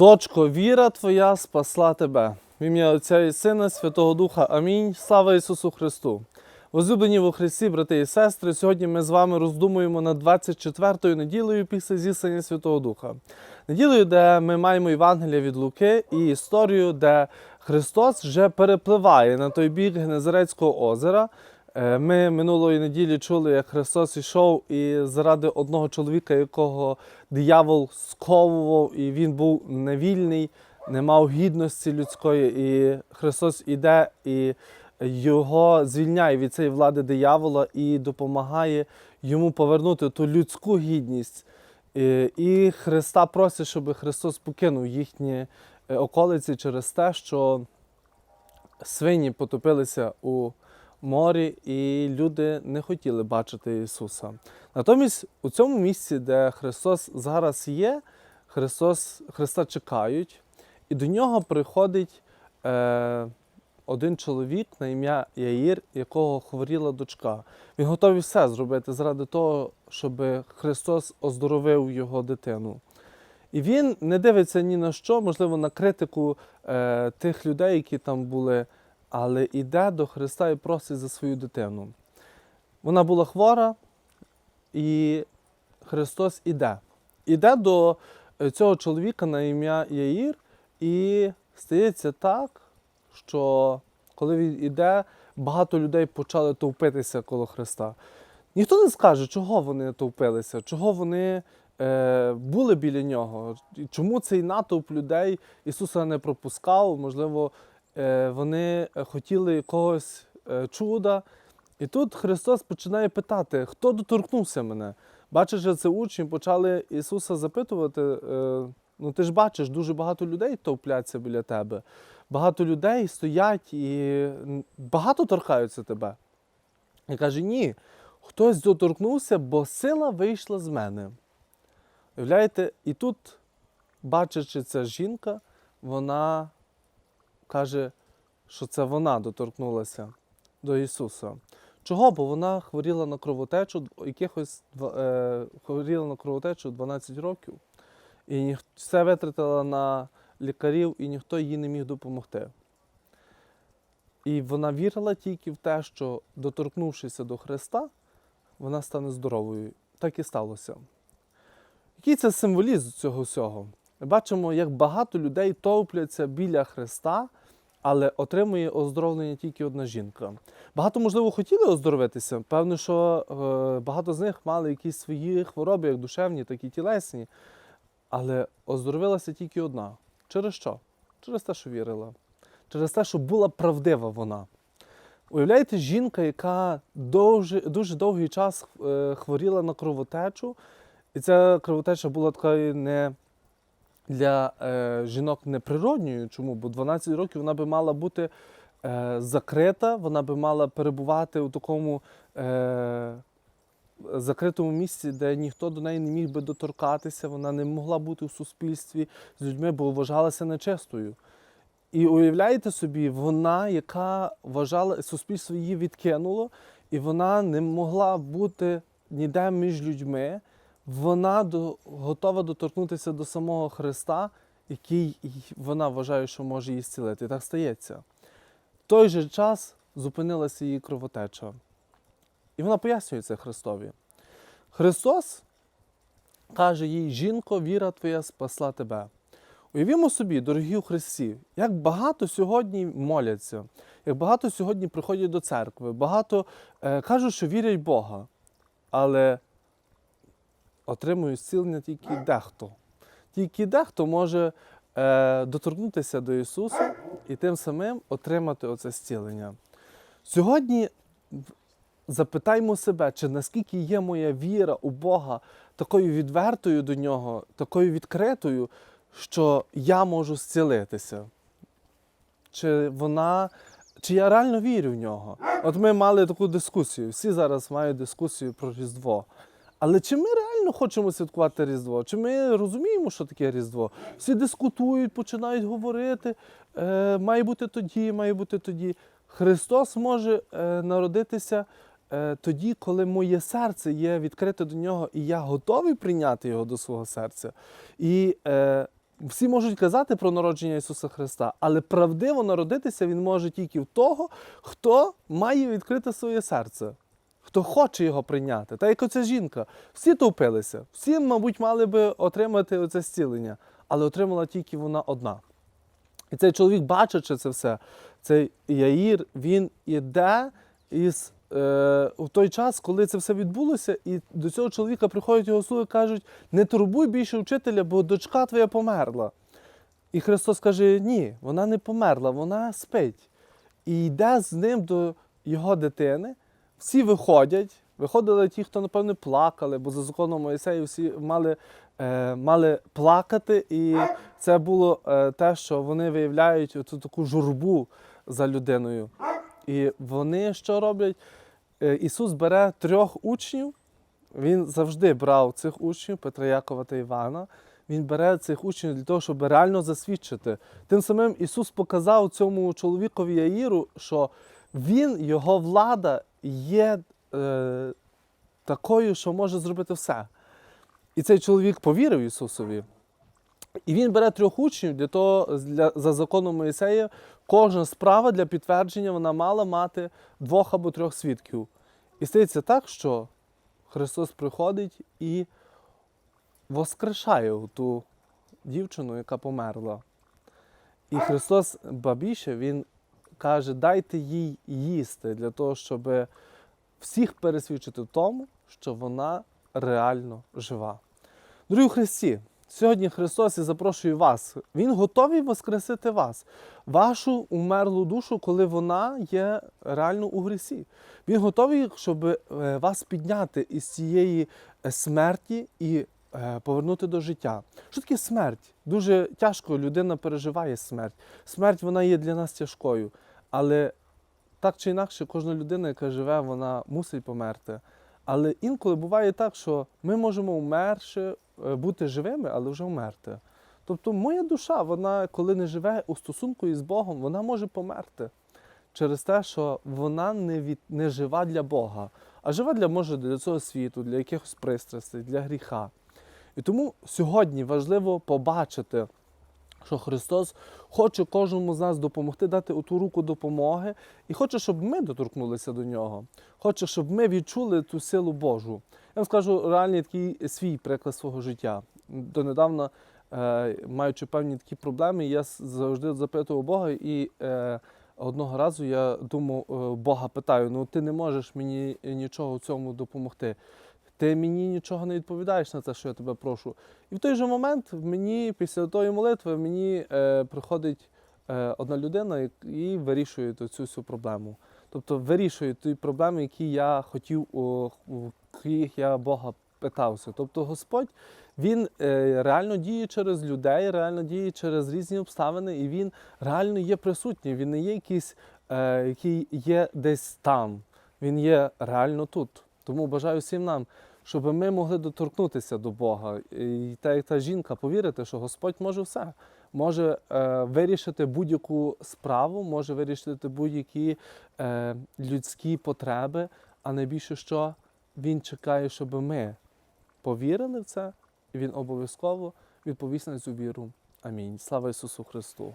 Дочко, віра твоя спасла тебе. В ім'я Отця і Сина, Святого Духа. Амінь. Слава Ісусу Христу. Возлюблені во Христі, брати і сестри, сьогодні ми з вами роздумуємо над 24-ю неділею після зіслання Святого Духа. Неділею, де ми маємо Євангелія від Луки і історію, де Христос вже перепливає на той бік Генезарецького озера. Е, Ми минулої неділі чули, як Христос ішов і заради одного чоловіка, якого диявол сковував, і він був невільний, не мав гідності людської. І Христос іде і його звільняє від цієї влади диявола і допомагає йому повернути ту людську гідність. І- І Христа просить, щоб Христос покинув їхні е, околиці через те, що свині потопилися у морі, і люди не хотіли бачити Ісуса. Натомість у цьому місці, де Христос зараз є, Христос, Христа чекають, і до нього приходить е, один чоловік на ім'я Яїр, якого хворіла дочка. Він готовий все зробити заради того, щоб Христос оздоровив його дитину. І він не дивиться ні на що, можливо, на критику е, тих людей, які там були, але йде до Христа і просить за свою дитину. Вона була хвора, і Христос іде. Іде до е, цього чоловіка на ім'я Яїр, і стається так, що коли він іде, багато людей почали товпитися коло Христа. Ніхто не скаже, чого вони товпилися, чого вони е, були біля нього, чому цей натовп людей Ісуса не пропускав, можливо, вони хотіли якогось е, чуда. І тут Христос починає питати, хто доторкнувся мене. Бачиш, це учні почали Ісуса запитувати. е, Ну, ти ж бачиш, дуже багато людей товпляться біля тебе. Багато людей стоять і багато торкаються тебе. І каже: ні, хтось доторкнувся, бо сила вийшла з мене. Уявляєте, і тут, бачачи ця жінка, вона каже, що це вона доторкнулася до Ісуса. Чого? Бо вона хворіла на кровотечу, якихось е, хворіла на кровотечу 12 років. І все витратила на лікарів, і ніхто їй не міг допомогти. І вона вірила тільки в те, що доторкнувшися до Христа, вона стане здоровою. Так і сталося. Який це символізм цього всього? Ми бачимо, як багато людей товпляться біля Христа, але отримує оздоровлення тільки одна жінка. Багато, можливо, хотіли оздоровитися. Певно, що е, багато з них мали якісь свої хвороби, як душевні, так і тілесні. Але оздоровилася тільки одна. Через що? Через те, що вірила. Через те, що була правдива вона. Уявляєте, жінка, яка довже, дуже довгий час е, хворіла на кровотечу, і ця кровотеча була такою не для е, жінок неприродньою. Чому? Бо 12 років вона би мала бути е, закрита, вона би мала перебувати у такому е, закритому місці, де ніхто до неї не міг би доторкатися, вона не могла бути у суспільстві з людьми, бо вважалася нечистою. І уявляєте собі, вона, яка вважала, суспільство її відкинуло, і вона не могла бути ніде між людьми, вона до, готова доторкнутися до самого Христа, який вона вважає, що може її зцілити. І так стається. В той же час зупинилася її кровотеча. І вона пояснює це Христові. Христос каже їй: жінко, віра твоя спасла тебе. Уявімо собі, дорогі у Христі, як багато сьогодні моляться, як багато сьогодні приходять до церкви, багато е, кажуть, що вірять Бога, але отримують зцілення тільки дехто. Тільки дехто може е, доторкнутися до Ісуса і тим самим отримати оце зцілення. Сьогодні запитаймо себе, чи наскільки є моя віра у Бога такою відвертою до нього, такою відкритою, що я можу зцілитися. Чи вона, чи я реально вірю в нього? От ми мали таку дискусію. Всі зараз мають дискусію про Різдво. Але чи ми реально хочемо святкувати Різдво? Чи ми розуміємо, що таке Різдво? Всі дискутують, починають говорити, е, має бути тоді, має бути тоді. Христос може е, народитися е, тоді, коли моє серце є відкрите до нього, і я готовий прийняти його до свого серця. І е, всі можуть казати про народження Ісуса Христа, але правдиво народитися Він може тільки в того, хто має відкрите своє серце, хто хоче його прийняти. Та як оця жінка, всі товпилися, всі, мабуть, мали би отримати оце зцілення, але отримала тільки вона одна. І цей чоловік, бачачи це все, цей Яїр, він іде із е, у той час, коли це все відбулося, і до цього чоловіка приходять його слуги і кажуть: не турбуй більше вчителя, бо дочка твоя померла. І Христос каже: ні, вона не померла, вона спить. І йде з ним до його дитини. Всі виходять. Виходили ті, хто, напевне, плакали, бо за законом Моїсея всі мали, е, мали плакати, і це було е, те, що вони виявляють оцю таку журбу за людиною. І вони що роблять? Е, Ісус бере трьох учнів, Він завжди брав цих учнів Петра Якова та Івана. Він бере цих учнів для того, щоб реально засвідчити. Тим самим Ісус показав цьому чоловікові Яїру, що він, його влада є е, такою, що може зробити все. І цей чоловік повірив Ісусові. І він бере трьох учнів для того, для, за законом Моїсея, кожна справа для підтвердження вона мала мати двох або трьох свідків. І стається так, що Христос приходить і воскрешає ту дівчину, яка померла. І Христос бабіше, Він каже, дайте їй їсти для того, щоб всіх пересвідчити в тому, що вона реально жива. Дорогі Христі, сьогодні Христос і запрошує вас. Він готовий воскресити вас, вашу умерлу душу, коли вона є реально у грісі. Він готовий, щоб е, вас підняти із цієї е, смерті і е, повернути до життя. Що таке смерть? Дуже тяжко людина переживає смерть. Смерть вона є для нас тяжкою. Але так чи інакше, кожна людина, яка живе, вона мусить померти. Але інколи буває так, що ми можемо вмерши, е, бути живими, але вже вмерти. Тобто моя душа, вона, коли не живе у стосунку із Богом, вона може померти через те, що вона не, від, не жива для Бога, а жива для може для цього світу, для якихось пристрастей, для гріха. І тому сьогодні важливо побачити, що Христос хоче кожному з нас допомогти, дати оту руку допомоги, і хоче, щоб ми доторкнулися до нього. Хоче, щоб ми відчули ту силу Божу. Я вам скажу реальний такий свій приклад свого життя. Донедавна, е, маючи певні такі проблеми, я завжди запитував Бога, і е, одного разу я думав, е, Бога питаю: ну ти не можеш мені нічого в цьому допомогти. Ти мені нічого не відповідаєш на те, що я тебе прошу. І в той же момент мені, після тої молитви, мені е, приходить е, одна людина і, вирішує цю всю проблему. Тобто вирішує ті проблеми, які я хотів, у яких я Бога питався. Тобто Господь Він е, реально діє через людей, реально діє через різні обставини, і він реально є присутній. Він не є якийсь, е, який є десь там. Він є реально тут. Тому бажаю всім нам, щоб ми могли доторкнутися до Бога. І та як та жінка повірити, що Господь може все. Може е, вирішити будь-яку справу, може вирішити будь-які е, людські потреби, а найбільше що Він чекає, щоб ми повірили в це, і Він обов'язково відповість на цю віру. Амінь. Слава Ісусу Христу!